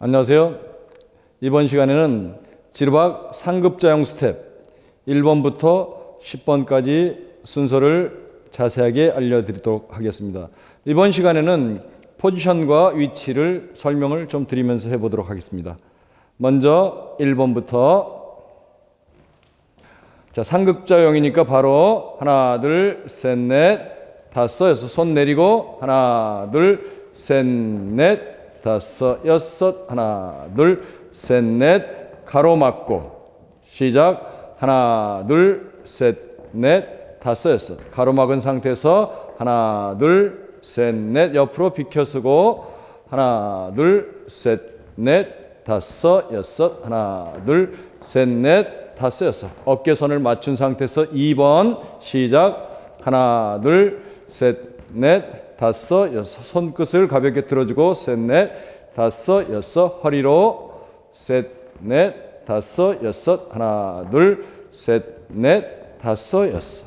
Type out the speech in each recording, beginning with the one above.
안녕하세요. 이번 시간에는 지르박 상급자용 스텝 1번부터 10번까지 순서를 자세하게 알려드리도록 하겠습니다. 이번 시간에는 포지션과 위치를 설명을 좀 드리면서 해보도록 하겠습니다. 먼저 1번부터 자 상급자용이니까 바로 하나 둘 셋 넷 다섯 여섯 손 내리고 하나 둘 셋 넷 다섯 여섯 하나 둘 셋 넷 가로막고. 시작. 하나 둘 셋 넷 다섯 여섯. 가로막은 상태에서 하나 둘 셋 넷 옆으로 비켜 서고 하나 둘 셋 넷 다섯 여섯. 하나 둘 셋 넷 다섯 여섯. 어깨선을 맞춘 상태에서 2번. 시작. 하나 둘 셋 넷 다섯 여섯 손끝을 가볍게 들어주고 셋 넷 다섯 여섯 허리로 셋 넷 다섯 여섯 하나 둘 셋 넷 다섯 여섯.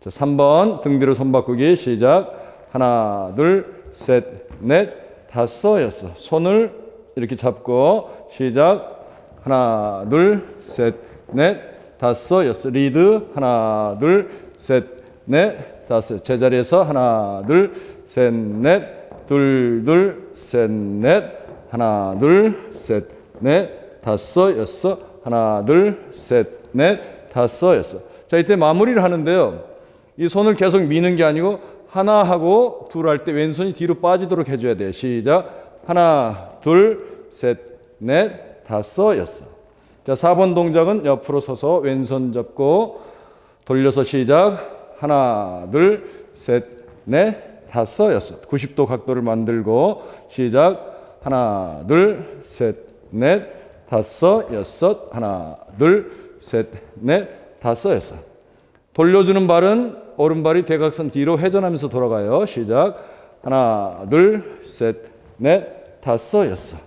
자 3번 등 뒤로 손 바꾸기 시작. 하나 둘 셋 넷 다섯 여섯. 손을 이렇게 잡고 시작. 하나 둘 셋 넷 다섯 여섯. 리드. 하나 둘 셋 넷 다섯 제자리에서 하나 둘 셋 넷. 둘 둘 셋 넷. 하나 둘 셋 넷. 다섯 여섯. 하나 둘 셋 넷. 다섯 여섯. 자 이때 마무리를 하는데요. 이 손을 계속 미는 게 아니고 하나 하고 둘 할 때 왼손이 뒤로 빠지도록 해줘야 돼요. 시작. 하나 둘 셋 넷. 다섯 여섯. 자 4번 동작은 옆으로 서서 왼손 잡고 돌려서 시작 하나 둘 셋 넷 다섯 여섯. 90도 각도를 만들고 시작. 하나 둘 셋 넷 다섯 여섯. 하나 둘 셋 넷 다섯 여섯. 돌려주는 발은 오른발이 대각선 뒤로 회전하면서 돌아가요. 시작. 하나 둘 셋 넷 다섯 여섯.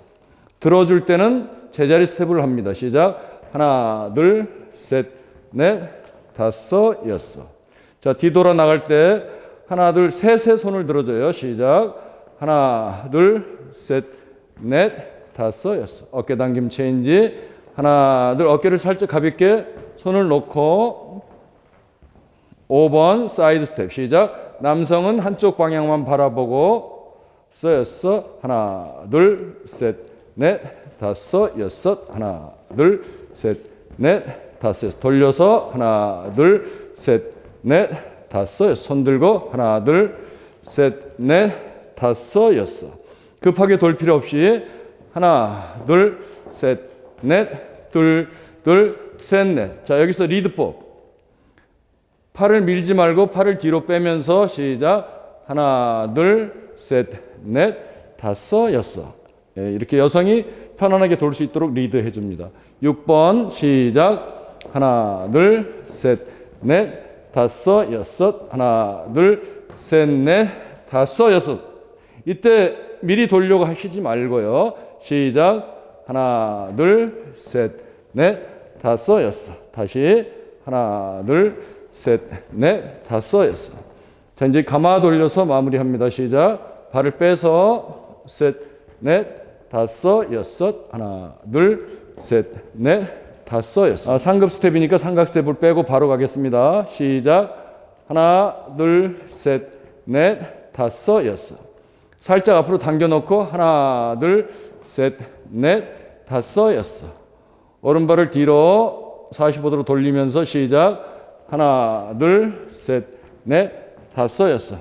들어줄 때는 제자리 스텝을 합니다. 시작. 하나 둘 셋 넷 다섯 여섯 자 뒤돌아 나갈 때 하나 둘 셋의 손을 들어줘요. 시작. 하나 둘 셋 넷 다섯 여섯 어깨 당김 체인지. 하나 둘 어깨를 살짝 가볍게 손을 놓고 5번 사이드 스텝. 시작. 남성은 한쪽 방향만 바라보고 써였어. 하나 둘 셋 넷 다섯 여섯 하나 둘 셋 넷 다섯 여섯. 돌려서 하나 둘 셋 넷 다섯 손 들고 하나 둘 셋 넷 다섯 여섯. 급하게 돌 필요 없이 하나 둘 셋 넷 둘 둘 셋 넷. 자 여기서 리드법 팔을 밀지 말고 팔을 뒤로 빼면서 시작. 하나 둘 셋 넷 다섯 여섯. 예, 이렇게 여성이 편안하게 돌 수 있도록 리드해 줍니다. 6번 시작. 하나 둘 셋 넷 다섯 여섯 하나 둘 셋 넷 다섯 여섯. 이때 미리 돌려고 하시지 말고요. 시작. 하나 둘 셋 넷 다섯 여섯. 다시. 하나 둘 셋 넷 다섯 여섯. 자 이제 가마 돌려서 마무리합니다. 시작. 발을 빼서 셋 넷 다섯 여섯. 하나 둘 셋 넷 다섯 여섯 아, 상급 스텝이니까 삼각 스텝을 빼고 바로 가겠습니다. 시작. 하나 둘 셋 넷 다섯 여섯 살짝 앞으로 당겨 놓고 하나 둘 셋 넷 다섯 여섯 오른발을 뒤로 45도로 돌리면서 시작. 하나 둘 셋 넷 다섯 여섯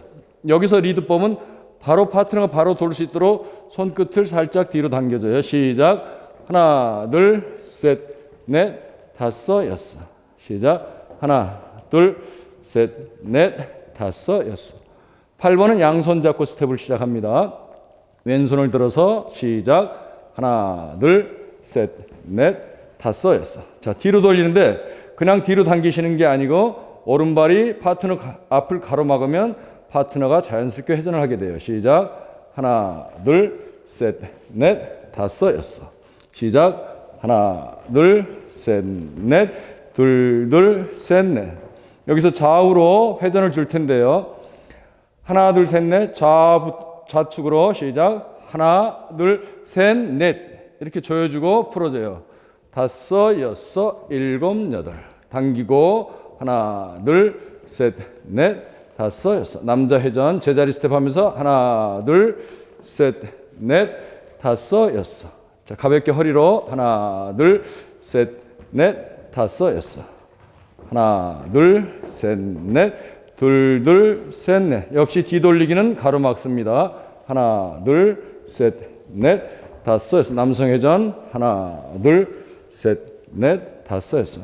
여기서 리드법은 바로 파트너가 바로 돌 수 있도록 손끝을 살짝 뒤로 당겨줘요. 시작. 하나 둘 셋 넷 다섯 여섯 시작 하나 둘 셋 넷 다섯 여섯 8번은 양손 잡고 스텝을 시작합니다. 왼손을 들어서 시작. 하나, 둘, 셋, 넷, 다섯, 여섯. 자, 뒤로 돌리는데 그냥 뒤로 당기시는 게 아니고 오른발이 파트너 가- 앞을 가로막으면 파트너가 자연스럽게 회전을 하게 돼요. 시작. 하나, 둘, 셋, 넷, 다섯, 여섯. 시작. 하나, 둘, 셋, 넷, 둘, 둘, 셋, 넷. 여기서 좌우로 회전을 줄 텐데요. 하나 둘 셋 넷 좌부 좌측으로 시작 하나 둘 셋 넷 이렇게 조여주고 풀어줘요. 다섯, 여섯, 일곱, 여덟. 당기고 하나, 둘, 셋, 넷, 다섯, 여섯. 남자 회전 제자리 스텝 하면서 하나, 둘, 셋, 넷, 다섯, 여섯. 자, 가볍게 허리로 하나, 둘, 셋, 넷, 다섯, 여섯. 하나, 둘, 셋, 넷, 둘, 둘, 셋, 넷. 역시 뒤돌리기는 가로막습니다. 하나, 둘, 셋, 넷, 다섯, 여섯. 남성 회전 하나, 둘, 셋, 넷, 다섯, 여섯.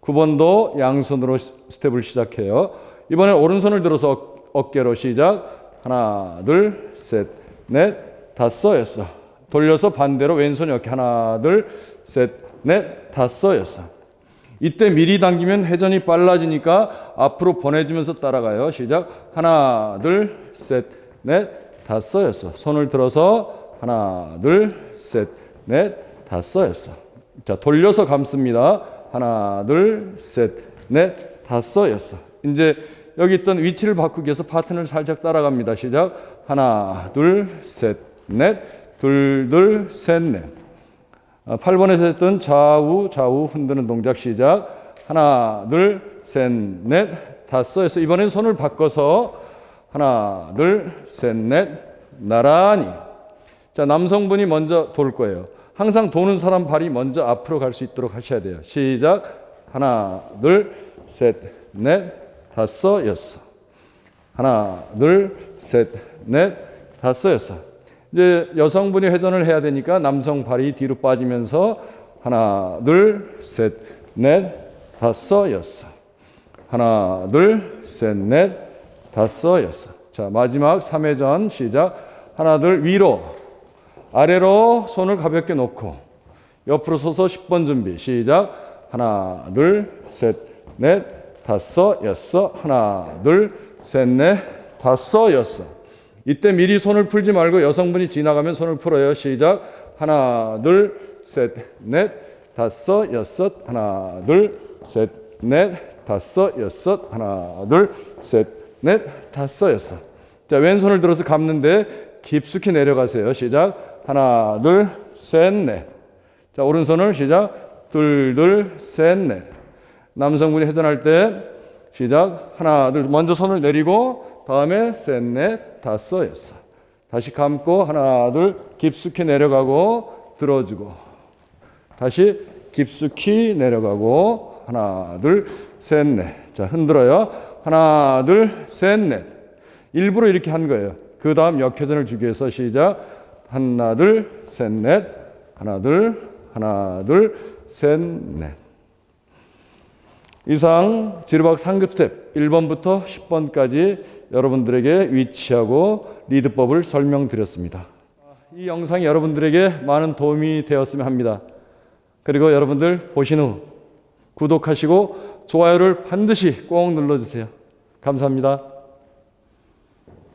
9번도 양손으로 시- 스텝을 시작해요. 이번에 오른손을 들어서 어- 어깨로 시작. 하나, 둘, 셋, 넷, 다섯, 여섯. 돌려서 반대로 왼손 어깨 하나, 둘, 셋, 넷, 다섯, 여섯. 이때 미리 당기면 회전이 빨라지니까 앞으로 보내주면서 따라가요. 시작. 하나, 둘, 셋, 넷, 다섯, 여섯. 손을 들어서 하나, 둘, 셋, 넷, 다섯, 여섯. 자, 돌려서 감습니다. 하나, 둘, 셋, 넷, 다섯, 여섯. 이제 여기 있던 위치를 바꾸기 위해서 파트너를 살짝 따라갑니다. 시작. 하나, 둘, 셋, 넷, 둘, 둘, 셋, 넷. 8번에서 했던 좌우 좌우 흔드는 동작 시작. 하나, 둘, 셋, 넷, 다섯에서 이번엔 손을 바꿔서 하나, 둘, 셋, 넷, 나란히. 자, 남성분이 먼저 돌 거예요. 항상 도는 사람 발이 먼저 앞으로 갈 수 있도록 하셔야 돼요. 시작. 하나, 둘, 셋, 넷, 다섯, 여섯. 하나, 둘, 셋, 넷, 다섯, 여섯. 이제 여성분이 회전을 해야 되니까 남성 발이 뒤로 빠지면서 하나, 둘, 셋, 넷, 다섯, 여섯. 하나, 둘, 셋, 넷, 다섯, 여섯. 자, 마지막 3회전 시작. 하나, 둘, 위로. 아래로 손을 가볍게 놓고 옆으로 서서 10번 준비. 시작. 하나, 둘, 셋, 넷, 다섯, 여섯. 하나, 둘, 셋, 넷, 다섯, 여섯. 이때 미리 손을 풀지 말고 여성분이 지나가면 손을 풀어요. 시작. 하나, 둘, 셋, 넷, 다섯, 여섯. 하나, 둘, 셋, 넷, 다섯, 여섯. 하나, 둘, 셋, 넷, 다섯, 여섯. 자, 왼손을 들어서 감는데 깊숙이 내려가세요. 시작. 하나, 둘, 셋, 넷. 자, 오른손을 시작. 둘, 둘, 셋, 넷. 남성분이 회전할 때 시작. 하나, 둘. 먼저 손을 내리고 다음에 셋, 넷, 다섯, 여섯. 다시 감고 하나, 둘. 깊숙이 내려가고 들어주고. 다시 깊숙이 내려가고 하나, 둘, 셋, 넷. 자, 흔들어요. 하나, 둘, 셋, 넷. 일부러 이렇게 한 거예요. 그 다음 역회전을 주기 위해서 시작. 하나, 둘, 셋, 넷. 하나, 둘, 하나, 둘, 셋, 넷. 이상 지르박 상급 스텝 1번부터 10번까지 여러분들에게 위치하고 리드법을 설명드렸습니다. 이 영상이 여러분들에게 많은 도움이 되었으면 합니다. 그리고 여러분들 보신 후 구독하시고 좋아요를 반드시 꼭 눌러주세요. 감사합니다.